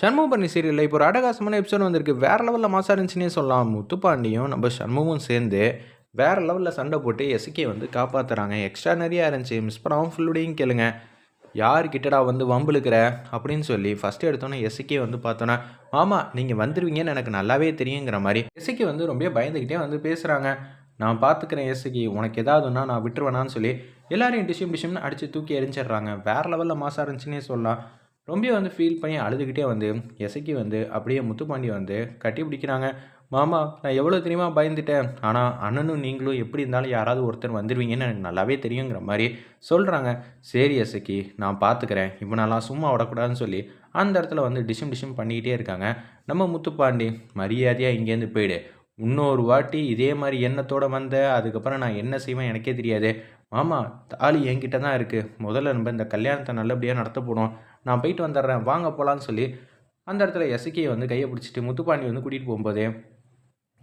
சண்முகபரணி சீரியலில் இப்போ ஒரு அடகாசமான எபிசோட் வந்திருக்கு. வேறு லெவலில் மாசா இருந்துச்சுன்னே சொல்லலாம். முத்துப்பாண்டியும் நம்ம சண்முகம் சேர்ந்து வேறு லெவலில் சண்டை போட்டு எஸ்கே வந்து காப்பாற்றுறாங்க எக்ஸ்ட்ரா நிறையா இருந்துச்சு மிஸ் பண்ணாமல் ஃபுல்லுடையும் கேளுங்க. யார் கிட்டடா வந்து வம்பிழுக்கிற அப்படின்னு சொல்லி ஃபஸ்ட்டு எடுத்தோன்னே எஸ்கே வந்து பார்த்தோன்னா ஆமாம் நீங்கள் வந்துடுவீங்கன்னு எனக்கு நல்லாவே தெரியுங்கிற மாதிரி. எஸ்கே வந்து ரொம்ப பயந்துக்கிட்டே வந்து பேசுகிறாங்க நான் பார்த்துக்கிறேன் எஸ்கி உனக்கு ஏதாவதுன்னா நான் விட்டுருவேனான்னு சொல்லி எல்லாரையும் டிஷ்யூம் டிஷ்யூம்னு அடித்து தூக்கி எரிஞ்சிடுறாங்க. வேறு லெவலில் மாசா இருந்துச்சுன்னே சொல்லலாம். ரொம்ப வந்து ஃபீல் பண்ணி அழுதுகிட்டே வந்து எசக்கி வந்து அப்படியே முத்துப்பாண்டி வந்து கட்டி பிடிக்கிறாங்க. மாமா நான் எவ்வளோ தெரியுமா பயந்துட்டேன். ஆனால் அண்ணனும் நீங்களும் எப்படி இருந்தாலும் யாராவது ஒருத்தர் வந்துடுவீங்கன்னு எனக்கு நல்லாவே தெரியுங்கிற மாதிரி சொல்கிறாங்க சரி எசைக்கு நான் பார்த்துக்கிறேன் இப்போ நான்லாம் சும்மா விடக்கூடாதுன்னு சொல்லி அந்த இடத்துல வந்து டிஷம் டிஷம் பண்ணிக்கிட்டே இருக்காங்க. நம்ம முத்துப்பாண்டி மரியாதையாக இங்கேருந்து போயிடு. இன்னொரு வாட்டி இதே மாதிரி எண்ணத்தோடு வந்த அதுக்கப்புறம் நான் என்ன செய்வேன் எனக்கே தெரியாது. ஆமாம் தாலி என்கிட்ட தான் இருக்குது முதல்ல நம்ம இந்த கல்யாணத்தை நல்லபடியாக நடத்த போனோம் நான் போயிட்டு வந்துடுறேன். வாங்க போகலான்னு சொல்லி அந்த இடத்துல எசக்கியை வந்து கையை பிடிச்சிட்டு முத்துப்பாண்டி வந்து கூட்டிகிட்டு போகும்போது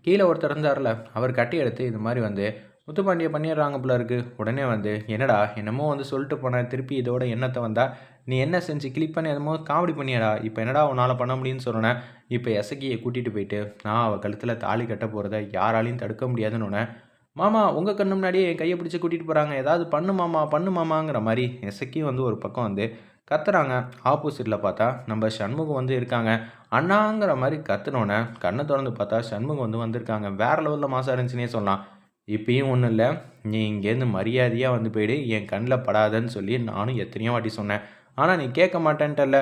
கீழே ஒருத்தர் இருந்தார்ல அவர் கட்டி எடுத்து இது மாதிரி வந்து முத்துப்பாண்டியை பண்ணிடுறாங்க போல இருக்குது உடனே வந்து என்னடா என்னமோ வந்து சொல்லிட்டு போனேன். திருப்பி இதோட எண்ணத்தை வந்தால் நீ என்ன செஞ்சு கிளிக் பண்ணி என்னமோ காமெடி பண்ணியடா. இப்போ என்னடா உன்னால் பண்ண முடியும்னு சொன்னேன் இப்போ எசக்கியை கூட்டிகிட்டு போயிட்டு நான் அவள் கழுத்தில் தாலி கட்ட போகிறத யாராலையும் தடுக்க முடியாதுன்னு மாமா உங்கள் கண்ணு முன்னாடியே என் கையை பிடிச்சி கூட்டிகிட்டு போகிறாங்க ஏதாவது பண்ணு மாமா பண்ணு மாமாங்கிற மாதிரி எசக்கியும் வந்து ஒரு பக்கம் வந்து கத்துறாங்க. ஆப்போசிட்டில் பார்த்தா நம்ம சண்முகம் வந்து இருக்காங்க. அண்ணாங்கிற மாதிரி கத்துனோன்னே கண்ணை திறந்து பார்த்தா சண்முகம் வந்து வந்திருக்காங்க. வேறு லெவலில் மாசம் இருந்துச்சுன்னே சொல்லலாம். இப்பயும் ஒன்றும் இல்லை. நீ இங்கேருந்து மரியாதையாக வந்து போயிடு. என் கண்ணில் படாதன்னு சொல்லி நானும் எத்தனையோ வாட்டி சொன்னேன். ஆனால் நீ கேட்க மாட்டேன்ட்டல்ல.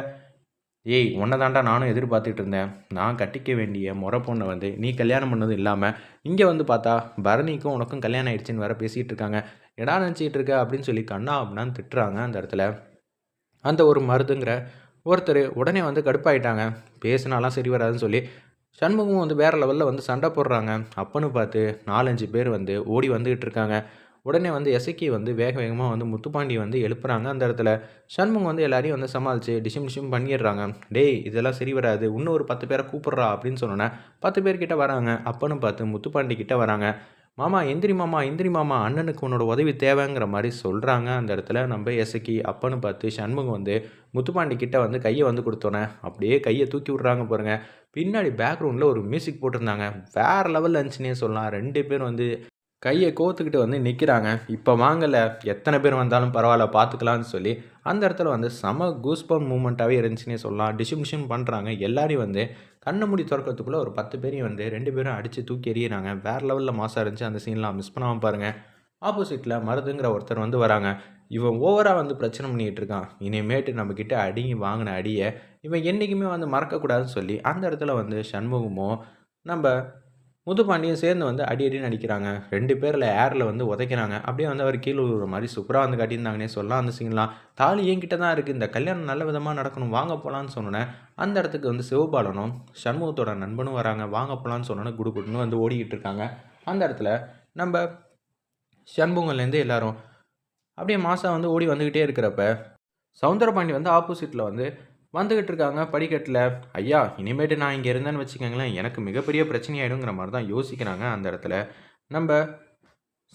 ஏய் உன்னை தாண்டா நானும் எதிர்பார்த்துட்டு இருந்தேன். நான் கட்டிக்க வேண்டிய முறை பொண்ணை வந்து நீ கல்யாணம் பண்ணது இல்லாமல் இங்கே வந்து பார்த்தா பரணிக்கும் உனக்கும் கல்யாணம் ஆயிடுச்சுன்னு வேற பேசிகிட்டு இருக்காங்க. எடா நினச்சிட்டு இருக்க அப்படின்னு சொல்லி கண்ணா அப்படின்னா திட்டுறாங்க அந்த இடத்துல. அந்த ஒரு மருதுங்கிற ஒருத்தர் உடனே வந்து கடுப்பாயிட்டாங்க. பேசினாலாம் சரி வராதுன்னு சொல்லி சண்முகமும் வந்து வேறு லெவலில் வந்து சண்டை போடுறாங்க. அப்பன்னு பார்த்து நாலஞ்சு பேர் வந்து ஓடி வந்துக்கிட்டு இருக்காங்க. உடனே வந்து எசக்கி வந்து வேக வேகமாக வந்து முத்துப்பாண்டி வந்து எழுப்புறாங்க. அந்த இடத்துல சண்முகம் வந்து எல்லாரையும் வந்து சமாளித்து டிஷம் டிஷம் பண்ணிடுறாங்க. டேய் இதெல்லாம் சரி வராது. இன்னும் ஒரு பத்து பேரை கூப்பிட்றா அப்படின்னு சொன்னோன்னே பத்து பேர்கிட்ட வராங்க. அப்பன்னு பார்த்து முத்துப்பாண்டி கிட்ட வராங்க. மாமா எந்திரி மாமா எந்திரி மாமா. அண்ணனுக்கு உன்னோட உதவி தேவைங்கிற மாதிரி சொல்கிறாங்க அந்த இடத்துல நம்ம எசக்கி அப்பன்னு பார்த்து சண்முகம் வந்து முத்துப்பாண்டி கிட்ட வந்து கையை வந்து கொடுத்தோன்னே அப்படியே கையை தூக்கி விட்றாங்க பாருங்க. பின்னாடி பேக்ரவுண்டில் ஒரு மியூசிக் போட்டிருந்தாங்க. வேறு லெவலில் இருந்துச்சுன்னே சொல்லலாம். ரெண்டு பேரும் வந்து கையை கோத்துக்கிட்டு வந்து நிற்கிறாங்க இப்போ வாங்கலை. எத்தனை பேர் வந்தாலும் பரவாயில்ல பார்த்துக்கலான்னு சொல்லி அந்த இடத்துல வந்து செம கூஸ்பம் மூமெண்ட்டாகவே இருந்துச்சுன்னே சொல்லலாம். டிஸ்ட்ரிபியூஷன் பண்ணுறாங்க எல்லாரையும் வந்து கண்ணை மூடி திறக்கிறதுக்குள்ளே ஒரு பத்து பேரையும் வந்து ரெண்டு பேரும் அடித்து தூக்கி எறியிறாங்க. வேறு லெவலில் மாசாக இருந்துச்சு. அந்த சீன்லாம் மிஸ் பண்ணாமல் பாருங்கள் ஆப்போசிட்டில் மருதுங்கிற ஒருத்தர் வந்து வராங்க. இவன் ஓவராக வந்து பிரச்சனை பண்ணிகிட்டு இருக்கான். இனிமேட்டு நம்மக்கிட்ட அடிங்கி வாங்கின அடியை இவன் என்றைக்குமே வந்து மறக்கக்கூடாதுன்னு சொல்லி அந்த இடத்துல வந்து சண்முகமோ நம்ம முதுபாண்டியும் சேர்ந்து வந்து அடி அடின்னு அடிக்கிறாங்க. ரெண்டு பேரில் ஏரில் வந்து உதைக்கிறாங்க. அப்படியே வந்து அவர் கீழே ஒரு மாதிரி சூப்பராக வந்து கட்டியிருந்தாங்கன்னே சொல்லலாம். அந்த சீன்லாம் தாலி என்கிட்ட தான் இருக்குது இந்த கல்யாணம் நல்ல விதமாக நடக்கணும். வாங்க போகலான்னு சொன்னோன்னே அந்த இடத்துக்கு வந்து சிவபாலனும் சண்முகத்தோட நண்பனும் வராங்க. வாங்க போகலான்னு சொன்னோன்னே குடு குடுன்னு வந்து ஓடிக்கிட்டு இருக்காங்க. அந்த இடத்துல நம்ம சண்முகம்லேருந்து எல்லாரும் அப்படியே மாதம் வந்து ஓடி வந்துக்கிட்டே இருக்கிறப்ப சவுந்தரபாண்டி வந்து ஆப்போசிட்டில் வந்து வந்துக்கிட்டு இருக்காங்க படிக்கட்டில். ஐயா இனிமேட்டு நான் இங்கே இருந்தேன்னு வச்சுக்கோங்களேன் எனக்கு மிகப்பெரிய பிரச்சனையாயிடுங்கிற மாதிரி தான் யோசிக்கிறாங்க அந்த இடத்துல. நம்ம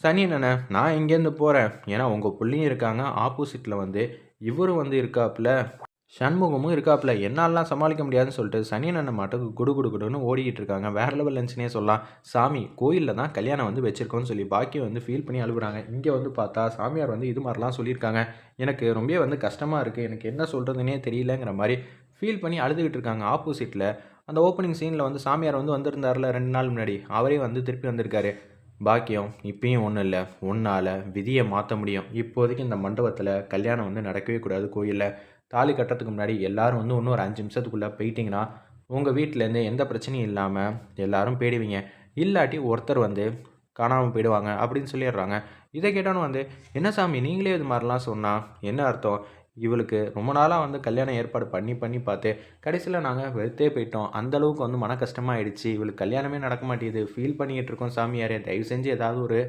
சனி அண்ணனை நான் இங்கேருந்து போகிறேன் ஏன்னா உங்கள் பிள்ளையும் இருக்காங்க ஆப்போசிட்டில் வந்து இவரும் வந்து இருக்காப்புல. சண்முகமும் இருக்காப்புல. என்னாலாம் சமாளிக்க முடியாதுன்னு சொல்லிட்டு சனியன் அண்ணன் மாட்டுக்கு குடு குடு குடுன்னு ஓடிக்கிட்டு இருக்காங்க. வேற லெவல் லஞ்சுனே சொல்லலாம். சாமி கோயிலில் தான் கல்யாணம் வந்து வச்சுருக்கோன்னு சொல்லி பாக்கியம் வந்து ஃபீல் பண்ணி அழுகுறாங்க. இங்கே வந்து பார்த்தா சாமியார் வந்து இது மாதிரிலாம் சொல்லியிருக்காங்க. எனக்கு ரொம்ப வந்து கஷ்டமாக இருக்குது எனக்கு என்ன சொல்கிறதுனே தெரியலங்கிற மாதிரி ஃபீல் பண்ணி அழுதுகிட்டு இருக்காங்க. ஆப்போசிட்டில் அந்த ஓப்பனிங் சீனில் வந்து சாமியார் வந்து வந்திருந்தார்ல ரெண்டு நாள் முன்னாடி. அவரே வந்து திருப்பி வந்திருக்காரு. பாக்கியம் இப்பயும் ஒன்றும் இல்லை. ஒன்றால் விதியை மாற்ற முடியும். இப்போதைக்கு இந்த மண்டபத்தில் கல்யாணம் வந்து நடக்கவே கூடாது கோயிலில். தாலி கட்டுறதுக்கு முன்னாடி எல்லோரும் வந்து இன்னும் ஒரு அஞ்சு நிமிஷத்துக்குள்ளே போயிட்டிங்கன்னா உங்கள் வீட்டிலேருந்து எந்த பிரச்சனையும் இல்லாமல் எல்லோரும் போயிடுவீங்க. இல்லாட்டி ஒருத்தர் வந்து காணாமல் போயிடுவாங்க அப்படின்னு சொல்லிடுறாங்க. இதை கேட்டோன்னு வந்து என்ன சாமி நீங்களே இது மாதிரிலாம் சொன்னால் என்ன அர்த்தம்? இவளுக்கு ரொம்ப நாளாக வந்து கல்யாணம் ஏற்பாடு பண்ணி பண்ணி பார்த்து கடைசியில் நாங்கள் வெறுத்தே போயிட்டோம். அந்தளவுக்கு வந்து மன கஷ்டமாயிடுச்சு. இவளுக்கு கல்யாணமே நடக்க மாட்டேங்குது. ஃபீல் பண்ணிகிட்டு இருக்கோம் சாமியாரே. தயவு செஞ்சு ஏதாவது ஒரு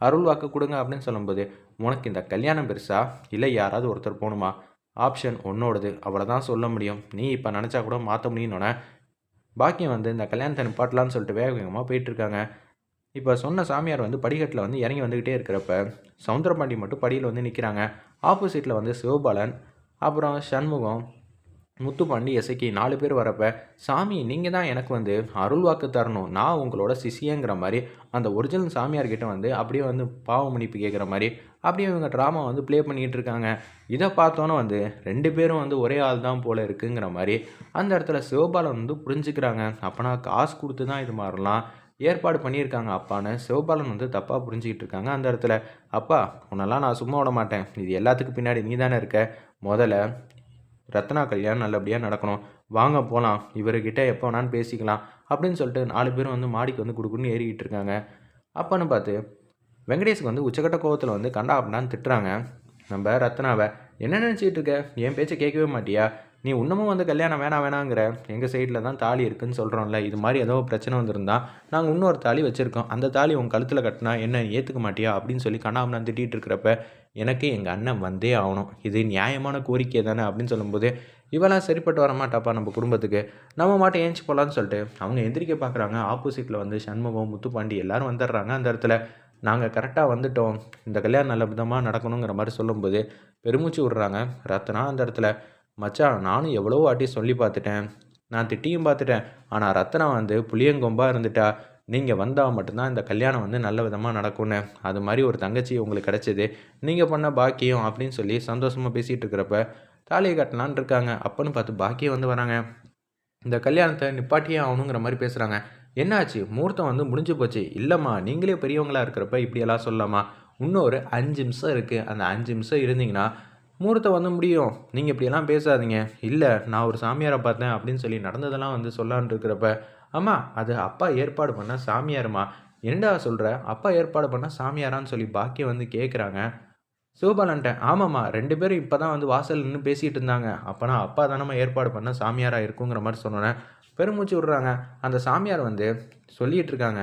அருள் வாக்கு கொடுங்க அப்படின்னு சொல்லும்போது உனக்கு இந்த கல்யாணம் பெருசா? இல்லை யாராவது ஒருத்தர் போகணுமா? ஆப்ஷன் உன்னோடது. அவ்வளோதான் சொல்ல முடியும். நீ இப்போ நினச்சா கூட மாற்ற முடியும்னு பாக்கியம் வந்து இந்த கல்யாணத்தை நிப்பாட்டலான்னு சொல்லிட்டு வேக வேகமாக போயிட்டுருக்காங்க. இப்போ சொன்ன சாமியார் வந்து படிக்கட்டில் வந்து இறங்கி வந்துக்கிட்டே இருக்கிறப்ப சவுந்தரபாண்டி மட்டும் படியில் வந்து நிற்கிறாங்க ஆப்போசிட்டில் வந்து சிவபாலன் அப்புறம் சண்முகம் முத்துப்பாண்டி இசைக்கு நாலு பேர் வரப்ப சாமி நீங்கள் தான் எனக்கு வந்து அருள் வாக்கு தரணும். நான் உங்களோட சிசியங்கிற மாதிரி அந்த ஒரிஜினல் சாமியார்கிட்ட வந்து அப்படியே வந்து பாவ மன்னிப்பு கேட்குற மாதிரி அப்படி இவங்க ட்ராமா வந்து ப்ளே பண்ணிகிட்டு இருக்காங்க இதை பார்த்தோன்னே வந்து ரெண்டு பேரும் வந்து ஒரே ஆள் தான் போல் இருக்குங்கிற மாதிரி அந்த இடத்துல சிவபாலன் வந்து புரிஞ்சுக்கிறாங்க. அப்போனா காசு கொடுத்து தான் இது மாதிரிலாம் ஏற்பாடு பண்ணியிருக்காங்க அப்பான்னு சிவபாலன் வந்து தப்பாக புரிஞ்சுக்கிட்டு இருக்காங்க அந்த இடத்துல. அப்பா உன்னெல்லாம் நான் சும்மா விட மாட்டேன். இது எல்லாத்துக்கும் பின்னாடி நீ தானே இருக்க. முதல்ல ரத்னா கல்யாணம் நல்லபடியாக நடக்கணும். வாங்க போகலாம் இவர்கிட்ட எப்போ வேணாலும் பேசிக்கலாம். அப்படின்னு சொல்லிட்டு நாலு பேரும் வந்து மாடிக்கு வந்து கொடுக்குன்னு ஏறிக்கிட்டு இருக்காங்க அப்பன்னு பார்த்து வெங்கடேஷுக்கு வந்து உச்சக்கட்ட கோவத்தில் வந்து கண்டா அப்படின்னான்னு திட்டுறாங்க. நம்ம ரத்னாவை என்ன நினச்சிக்கிட்டு இருக்க? என் பேச்சை கேட்கவே மாட்டியா? நீ இன்னமும் வந்து கல்யாணம் வேணாம் வேணாங்கிற. எங்கள் சைடில் தான் தாலி இருக்குன்னு சொல்கிறோம்ல இது மாதிரி ஏதோ பிரச்சனை வந்திருந்தா நாங்கள் இன்னொரு தாலி வச்சுருக்கோம். அந்த தாலி உன் கழுத்தில் கட்டினா என்ன ஏற்றுக்க மாட்டியா? அப்படின்னு சொல்லி கண்ணாமண்ணா திட்டிகிட்டு இருக்கிறப்ப எனக்கு எங்கள் அண்ணன் வந்தே ஆகணும். இது நியாயமான கோரிக்கை தானே? அப்படின்னு சொல்லும்போது இவெல்லாம் சரிப்பட்டு வர மாட்டாப்பா நம்ம குடும்பத்துக்கு. நம்ம மாட்டை ஏஞ்சி போகலான்னு சொல்லிட்டு அவங்க எந்திரிக்க பார்க்குறாங்க ஆப்போசிட்டில் வந்து சண்முகம் முத்துப்பாண்டி எல்லோரும் வந்துடுறாங்க அந்த இடத்துல. நாங்கள் கரெக்டாக வந்துட்டோம். இந்த கல்யாணம் நல்ல விதமாக நடக்கணுங்கிற மாதிரி சொல்லும்போது பெருமூச்சு விட்றாங்க. ரத்னா அந்த இடத்துல மச்சான் நானும் எவ்வளோ வாட்டி சொல்லி பார்த்துட்டேன். நான் திட்டியும் பார்த்துட்டேன். ஆனால் ரத்னா வந்து புளியங்கொம்பாக இருந்துட்டா. நீங்கள் வந்தால் மட்டும்தான் இந்த கல்யாணம் வந்து நல்ல விதமாக நடக்கும்னு. அது மாதிரி ஒரு தங்கச்சி உங்களுக்கு கிடச்சிது. நீங்கள் பண்ண பாக்கியம் அப்படின்னு சொல்லி சந்தோஷமாக பேசிகிட்டு இருக்கிறப்ப தாலியை கட்டலான் இருக்காங்க. அப்பன்னு பார்த்து பாக்கியம் வந்து வராங்க. இந்த கல்யாணத்தை நிப்பாட்டியே ஆகணுங்கிற மாதிரி பேசுகிறாங்க என்னாச்சு? முகூர்த்தம் வந்து முடிஞ்சு போச்சு. இல்லைம்மா நீங்களே பெரியவங்களாக இருக்கிறப்ப இப்படியெல்லாம் சொல்லலாமா? இன்னொரு அஞ்சு நிமிஷம் இருக்குது அந்த அஞ்சு நிமிஷம் இருந்தீங்கன்னா முகூர்த்தம் வந்து முடியும். நீங்கள் இப்படியெல்லாம் பேசாதீங்க. இல்லை நான் ஒரு சாமியாரை பார்த்தேன் அப்படின்னு சொல்லி நடந்ததெல்லாம் வந்து சொல்லான் இருக்கிறப்ப ஆமாம் அது அப்பா ஏற்பாடு பண்ண சாமியாருமா? என்னடா சொல்கிற அப்பா ஏற்பாடு பண்ண சாமியாரான்னு சொல்லி பாக்கியம் வந்து கேட்குறாங்க சிவபாலன்ட்ட ஆமாம்மா ரெண்டு பேரும் இப்போ தான் வந்து வாசல் நின்று பேசிகிட்டு இருந்தாங்க. அப்போனா அப்பா தானம்மா ஏற்பாடு பண்ண சாமியாராக இருக்குங்கிற மாதிரி சொன்னோன்னே பெருமூச்சு விட்றாங்க. அந்த சாமியார் வந்து சொல்லிகிட்டு இருக்காங்க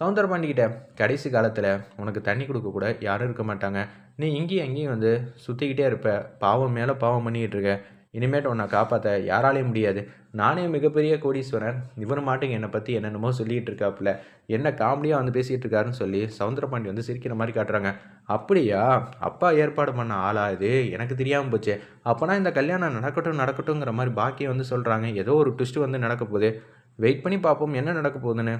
சவுந்தரபாண்டிக்கிட்ட கடைசி காலத்தில் உனக்கு தண்ணி கொடுக்க கூட யாரும் இருக்க மாட்டாங்க. நீ இங்கேயும் அங்கேயும் வந்து சுற்றிக்கிட்டே இருப்ப. பாவம் மேலே பாவம் பண்ணிக்கிட்டு இருக்க. இனிமேட்டு உன்னை காப்பாற்ற யாராலையும் முடியாது. நானே மிகப்பெரிய கோடீஸ்வரன். இவர் மாட்டுங்க என்னை பற்றி என்னென்னமோ சொல்லிகிட்டு இருக்காப்புல. என்ன காமெடியாக வந்து பேசிகிட்டு இருக்காருன்னு சொல்லி சவுந்தரபாண்டி வந்து சிரிக்கிற மாதிரி காட்டுறாங்க. அப்படியா? அப்பா ஏற்பாடு பண்ண ஆளா இது? எனக்கு தெரியாமல் போச்சு. அப்போனா இந்த கல்யாணம் நடக்கட்டும் நடக்கட்டுங்கிற மாதிரி பாக்கி வந்து சொல்கிறாங்க ஏதோ ஒரு ட்விஸ்ட் வந்து நடக்க போகுது. வெயிட் பண்ணி பார்ப்போம் என்ன நடக்க போகுதுன்னு?